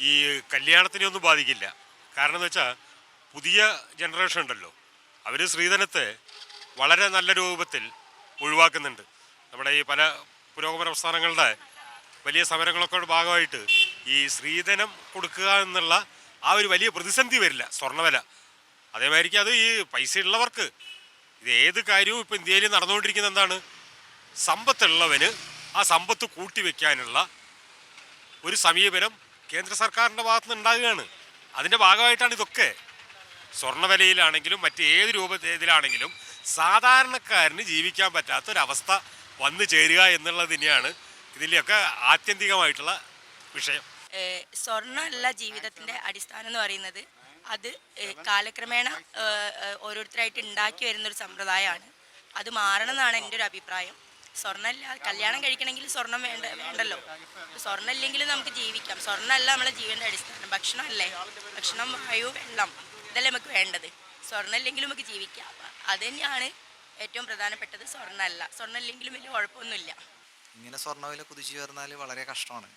ഈ കല്യാണത്തിനെ ഒന്നും ബാധിക്കില്ല. കാരണം എന്ന് വെച്ചാൽ പുതിയ ജനറേഷൻ ഉണ്ടല്ലോ. അവർ സ്ത്രീധനത്തെ വളരെ നല്ല രൂപത്തിൽ ഒഴിവാക്കുന്നുണ്ട്. നമ്മുടെ ഈ പല പുരോഗമന പ്രസ്ഥാനങ്ങളുടെ വലിയ സമരങ്ങളൊക്കെ ഭാഗമായിട്ട് ഈ സ്ത്രീധനം കൊടുക്കുക എന്നുള്ള ആ ഒരു വലിയ പ്രതിസന്ധി വരില്ല സ്വർണവില. അതേമാതിരിക്കും അത് ഈ പൈസ ഉള്ളവർക്ക് ഇത് ഏത് കാര്യവും ഇപ്പം ഇന്ത്യയിൽ നടന്നുകൊണ്ടിരിക്കുന്ന എന്താണ്? സമ്പത്തുള്ളവന് ആ സമ്പത്ത് കൂട്ടിവെക്കാനുള്ള ഒരു സമീപനം കേന്ദ്ര സർക്കാരിന്റെ ഭാഗത്ത് നിന്ന് ഉണ്ടാകുകയാണ്. അതിന്റെ ഭാഗമായിട്ടാണ് ഇതൊക്കെ. സ്വർണവിലയിലാണെങ്കിലും മറ്റ് ഏത് രൂപത്തിലാണെങ്കിലും സാധാരണക്കാരന് ജീവിക്കാൻ പറ്റാത്ത ഒരവസ്ഥ വന്നു ചേരുക എന്നുള്ളത് തന്നെയാണ് ഇതിന്റെയൊക്കെ ആത്യന്തികമായിട്ടുള്ള വിഷയം. സ്വർണമുള്ള ജീവിതത്തിന്റെ അടിസ്ഥാനം എന്ന് പറയുന്നത്. അത് കാലക്രമേണ ഓരോരുത്തരായിട്ട് ഉണ്ടാക്കി വരുന്നൊരു സമ്പ്രദായമാണ്. അത് മാറണം എന്നാണ് എന്റെ ഒരു അഭിപ്രായം. സ്വർണമില്ല. കല്യാണം കഴിക്കണമെങ്കിൽ സ്വർണം വേണ്ട വേണ്ടല്ലോ. സ്വർണം ഇല്ലെങ്കിലും നമുക്ക് ജീവിക്കാം. സ്വർണമല്ല നമ്മളെ ജീവന്റെ അടിസ്ഥാനം. ഭക്ഷണമല്ലേ ഭക്ഷണം വായു വെള്ളം. ഇതല്ലേ നമുക്ക് വേണ്ടത്. സ്വർണം ഇല്ലെങ്കിലും നമുക്ക് ജീവിക്കാം. അത് തന്നെയാണ് ഏറ്റവും പ്രധാനപ്പെട്ടത്. സ്വർണമല്ല. സ്വർണം ഇല്ലെങ്കിലും വലിയ കുഴപ്പമൊന്നുമില്ല. ഇങ്ങനെ സ്വർണവില കുതിച്ചു ചേർന്നാൽ വളരെ കഷ്ടമാണ്.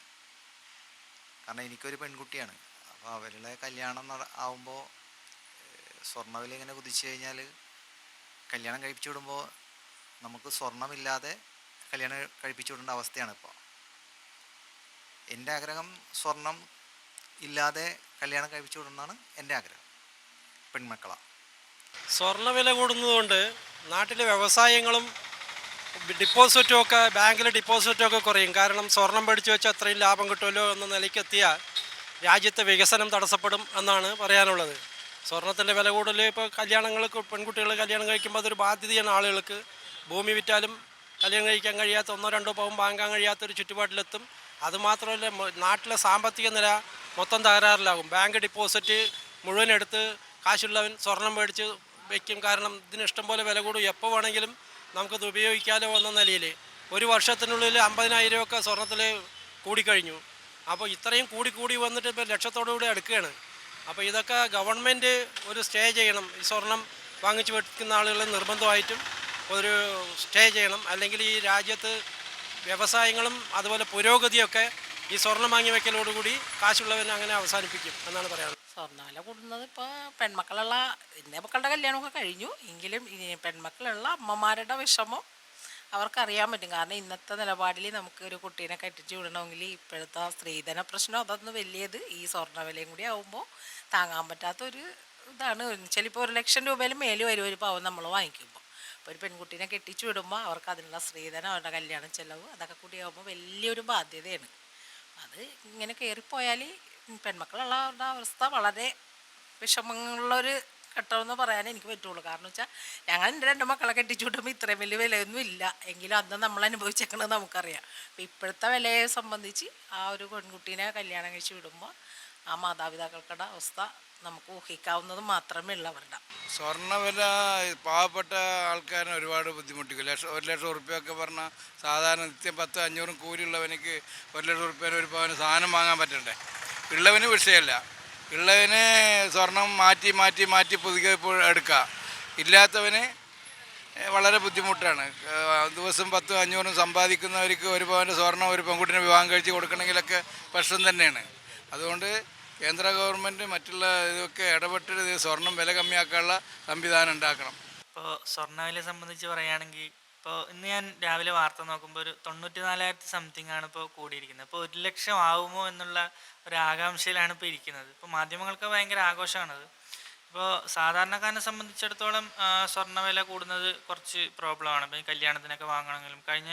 കാരണം എനിക്കൊരു പെൺകുട്ടിയാണ്. അപ്പോൾ അവരുടെ കല്യാണം ആവുമ്പോൾ സ്വർണവില ഇങ്ങനെ കുതിച്ചു കഴിഞ്ഞാൽ കല്യാണം കഴിപ്പിച്ചു വിടുമ്പോൾ നമുക്ക് സ്വർണമില്ലാതെ കല്യാണം കഴിപ്പിച്ചു വിടേണ്ട അവസ്ഥയാണ് ഇപ്പോൾ. എന്റെ ആഗ്രഹം സ്വർണം ഇല്ലാതെ കല്യാണം കഴിപ്പിച്ചു വിടണമെന്നാണ് എന്റെ ആഗ്രഹം. പെൺമക്കളാണ് സ്വർണവില കൂടുന്നതുകൊണ്ട് നാട്ടിലെ വ്യവസായങ്ങളും ഡിപ്പോസിറ്റും ഒക്കെ ബാങ്കിലെ ഡിപ്പോസിറ്റും ഒക്കെ കുറയും. കാരണം സ്വർണം പഠിച്ചു വെച്ചാൽ അത്രയും ലാഭം കിട്ടുമല്ലോ എന്ന നിലയ്ക്കെത്തിയാൽ രാജ്യത്തെ വികസനം തടസ്സപ്പെടും എന്നാണ് പറയാനുള്ളത്. സ്വർണത്തിന്റെ വില കൂടുതൽ ഇപ്പോൾ കല്യാണങ്ങൾക്ക് പെൺകുട്ടികൾ കല്യാണം കഴിക്കുമ്പോൾ അതൊരു ബാധ്യതയാണ് ആളുകൾക്ക്. ഭൂമി വിറ്റാലും കല്യാണം കഴിക്കാൻ കഴിയാത്ത ഒന്നോ രണ്ടോ പവൻ വാങ്ങാൻ കഴിയാത്തൊരു ചുറ്റുപാടിലെത്തും. അതുമാത്രമല്ല നാട്ടിലെ സാമ്പത്തിക നില മൊത്തം തകരാറിലാകും. ബാങ്ക് ഡിപ്പോസിറ്റ് മുഴുവൻ എടുത്ത് കാശുള്ളവൻ സ്വർണം മേടിച്ച് വയ്ക്കും കാരണം ഇതിന് ഇഷ്ടംപോലെ വില കൂടും. എപ്പോൾ വേണമെങ്കിലും നമുക്കത് ഉപയോഗിക്കാലോ എന്ന നിലയിൽ ഒരു വർഷത്തിനുള്ളിൽ അമ്പതിനായിരം ഒക്കെ സ്വർണത്തിൽ കൂടിക്കഴിഞ്ഞു. അപ്പോൾ ഇത്രയും കൂടി കൂടി വന്നിട്ട് ഇപ്പോൾ ലക്ഷത്തോടു കൂടി അടുക്കുകയാണ്. അപ്പോൾ ഇതൊക്കെ ഗവൺമെന്റ് ഒരു സ്റ്റേ ചെയ്യണം. ഈ സ്വർണം വാങ്ങിച്ചു വെക്കുന്ന ആളുകളെ നിർബന്ധമായിട്ടും ഒരു സ്റ്റേ ചെയ്യണം. അല്ലെങ്കിൽ ഈ രാജ്യത്ത് വ്യവസായങ്ങളും അതുപോലെ പുരോഗതിയൊക്കെ ഈ സ്വർണം വാങ്ങി വെക്കലോടുകൂടി കാശുള്ളവനെ അങ്ങനെ അവസാനിപ്പിക്കും എന്നാണ് പറയാനുള്ളത്. സ്വർണാല കൂടുന്നത് ഇപ്പോൾ പെൺമക്കളുള്ള എന്റെ മക്കളുടെ കല്യാണമൊക്കെ കഴിഞ്ഞു. എങ്കിലും പെൺമക്കളുള്ള അമ്മമാരുടെ വിഷമം അവർക്കറിയാൻ പറ്റും. കാരണം ഇന്നത്തെ നിലപാടിൽ നമുക്ക് ഒരു കുട്ടീനെ കെട്ടിച്ചു വിടണമെങ്കിൽ ഇപ്പോഴത്തെ സ്ത്രീധന പ്രശ്നം അതൊന്ന് വലിയത് ഈ സ്വർണ വിലയും കൂടി ആകുമ്പോൾ താങ്ങാൻ പറ്റാത്തൊരു ഇതാണ്. ചിലപ്പോൾ ഒരു ലക്ഷം രൂപയിൽ മേലെ വരും ഒരു പവൻ നമ്മൾ വാങ്ങിക്കുമ്പോൾ ഒരു പെൺകുട്ടീനെ കെട്ടിച്ചു വിടുമ്പോൾ അവർക്ക് അതിനുള്ള സ്ത്രീധനം അവരുടെ കല്യാണ ചെലവ് അതൊക്കെ കൂടിയാകുമ്പോൾ വലിയൊരു ബാധ്യതയാണ്. അത് ഇങ്ങനെ കയറിപ്പോയാൽ പെൺമക്കളുള്ളവരുടെ അവസ്ഥ വളരെ വിഷമങ്ങളുള്ളൊരു ഘട്ടമെന്ന് പറയാൻ എനിക്ക് പറ്റുള്ളൂ. കാരണം വെച്ചാൽ ഞങ്ങൾ എന്റെ രണ്ട് മക്കളെ കെട്ടിച്ചുവിട്ടുമ്പോൾ ഇത്രയും വലിയ വിലയൊന്നും ഇല്ല. എങ്കിലും അന്ന് നമ്മൾ അനുഭവിച്ചേക്കണത് നമുക്കറിയാം. അപ്പം ഇപ്പോഴത്തെ വിലയെ സംബന്ധിച്ച് ആ ഒരു പെൺകുട്ടീനെ കല്യാണം കഴിച്ച് വിടുമ്പോൾ ആ മാതാപിതാക്കൾക്കുടെ അവസ്ഥ നമുക്ക് ഊഹിക്കാവുന്നത് മാത്രമേ ഉള്ളൂ അവരുടെ. സ്വർണവില പാവപ്പെട്ട ആൾക്കാരെ ഒരുപാട് ബുദ്ധിമുട്ടിക്കും. ലക്ഷം ഒരു ലക്ഷം ഉറുപ്പ്യൊക്കെ പറഞ്ഞാൽ സാധാരണ നിത്യം പത്ത് അഞ്ഞൂറും കൂലിയുള്ളവനിക്ക് ഒരു ലക്ഷം ഉറുപ്പ്യന് ഒരു പവന് സാധനം വാങ്ങാൻ പറ്റണ്ടേ? ഉള്ളവന് വിഷയമല്ല ഉള്ളവന് സ്വർണം മാറ്റി മാറ്റി മാറ്റി പുതുക്കി എടുക്കുക ഇല്ലാത്തവന് വളരെ ബുദ്ധിമുട്ടാണ്. ദിവസം പത്തും അഞ്ഞൂറും സമ്പാദിക്കുന്നവർക്ക് ഒരു പവന്റെ സ്വർണം ഒരു പെൺകുട്ടിനെ വിവാഹം കഴിച്ച് കൊടുക്കണമെങ്കിലൊക്കെ പ്രശ്നം തന്നെയാണ്. അതുകൊണ്ട് കേന്ദ്ര ഗവൺമെന്റ് മറ്റുള്ള ഇതൊക്കെ ഇടപെട്ടിട്ട് സ്വർണം വില കമ്മിയാക്കാനുള്ള സംവിധാനം ഉണ്ടാക്കണം. ഇപ്പോൾ സ്വർണവില സംബന്ധിച്ച് പറയുകയാണെങ്കിൽ ഇപ്പോൾ ഇന്ന് ഞാൻ രാവിലെ വാർത്ത നോക്കുമ്പോൾ ഒരു തൊണ്ണൂറ്റി നാലായിരത്തി സംതിങ് ആണ് ഇപ്പോൾ കൂടിയിരിക്കുന്നത്. അപ്പോൾ ഒരു ലക്ഷം ആവുമോ എന്നുള്ള ഒരു ആകാംക്ഷയിലാണ് ഇപ്പോൾ ഇരിക്കുന്നത്. ഇപ്പോൾ മാധ്യമങ്ങൾക്ക് ഭയങ്കര ആഘോഷമാണത്. ഇപ്പോൾ സാധാരണക്കാരനെ സംബന്ധിച്ചിടത്തോളം സ്വർണവില കൂടുന്നത് കുറച്ച് പ്രോബ്ലമാണ് ഇപ്പം കല്യാണത്തിനൊക്കെ വാങ്ങണമെങ്കിലും കഴിഞ്ഞ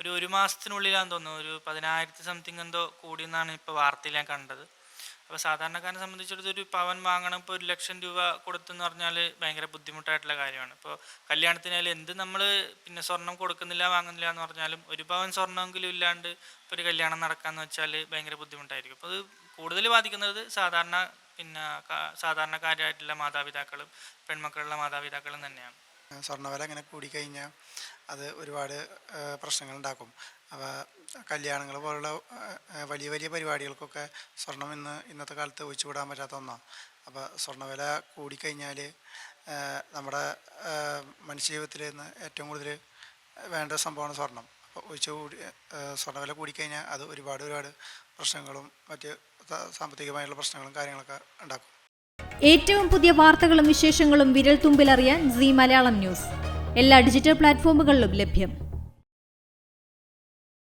ഒരു ഒരു മാസത്തിനുള്ളിലാണെന്ന് തോന്നുന്നു ഒരു പതിനായിരത്തി സംതിങ് എന്തോ കൂടിയെന്നാണ് ഇപ്പോൾ വാർത്തയിൽ ഞാൻ കണ്ടത്. അപ്പോൾ സാധാരണക്കാരനെ സംബന്ധിച്ചിടത്തോളം ഒരു പവൻ വാങ്ങണം ഇപ്പോൾ ഒരു ലക്ഷം രൂപ കൊടുത്തെന്ന് പറഞ്ഞാൽ ഭയങ്കര ബുദ്ധിമുട്ടായിട്ടുള്ള കാര്യമാണ്. ഇപ്പോൾ കല്യാണത്തിനായാലും എന്ത് നമ്മൾ പിന്നെ സ്വർണം കൊടുക്കുന്നില്ല വാങ്ങുന്നില്ല എന്ന് പറഞ്ഞാലും ഒരു പവൻ സ്വർണമെങ്കിലും ഇല്ലാണ്ട് ഇപ്പോൾ ഒരു കല്യാണം നടക്കാന്ന് വെച്ചാൽ ഭയങ്കര ബുദ്ധിമുട്ടായിരിക്കും. അപ്പോൾ അത് കൂടുതൽ ബാധിക്കുന്നത് സാധാരണ പിന്നെ സാധാരണക്കാരായിട്ടുള്ള മാതാപിതാക്കളും പെൺമക്കളുള്ള മാതാപിതാക്കളും തന്നെയാണ്. സ്വർണവില അങ്ങനെ കൂടിക്കഴിഞ്ഞാൽ അത് ഒരുപാട് പ്രശ്നങ്ങൾ ഉണ്ടാക്കും. അപ്പോൾ കല്യാണങ്ങൾ പോലുള്ള വലിയ വലിയ പരിപാടികൾക്കൊക്കെ സ്വർണം ഇന്ന് ഇന്നത്തെ കാലത്ത് ഒഴിച്ചുവിടാൻ പറ്റാത്ത ഒന്നാണ് അപ്പോൾ സ്വർണവില കൂടിക്കഴിഞ്ഞാൽ നമ്മുടെ മനുഷ്യജീവിതത്തിൽ ഇന്ന് ഏറ്റവും കൂടുതൽ വേണ്ട സംഭവമാണ് സ്വർണം. അപ്പോൾ ഒഴിച്ച് കൂടി സ്വർണവില കൂടിക്കഴിഞ്ഞാൽ അത് ഒരുപാട് ഒരുപാട് പ്രശ്നങ്ങളും മറ്റ് സാമ്പത്തികമായിട്ടുള്ള പ്രശ്നങ്ങളും കാര്യങ്ങളൊക്കെ ഉണ്ടാക്കും. ഏറ്റവും പുതിയ വാർത്തകളും വിശേഷങ്ങളും വിരൽ തുമ്പിലറിയാൻ സി മലയാളം ന്യൂസ്. എല്ലാ ഡിജിറ്റൽ പ്ലാറ്റ്ഫോമുകളിലും ലഭ്യം.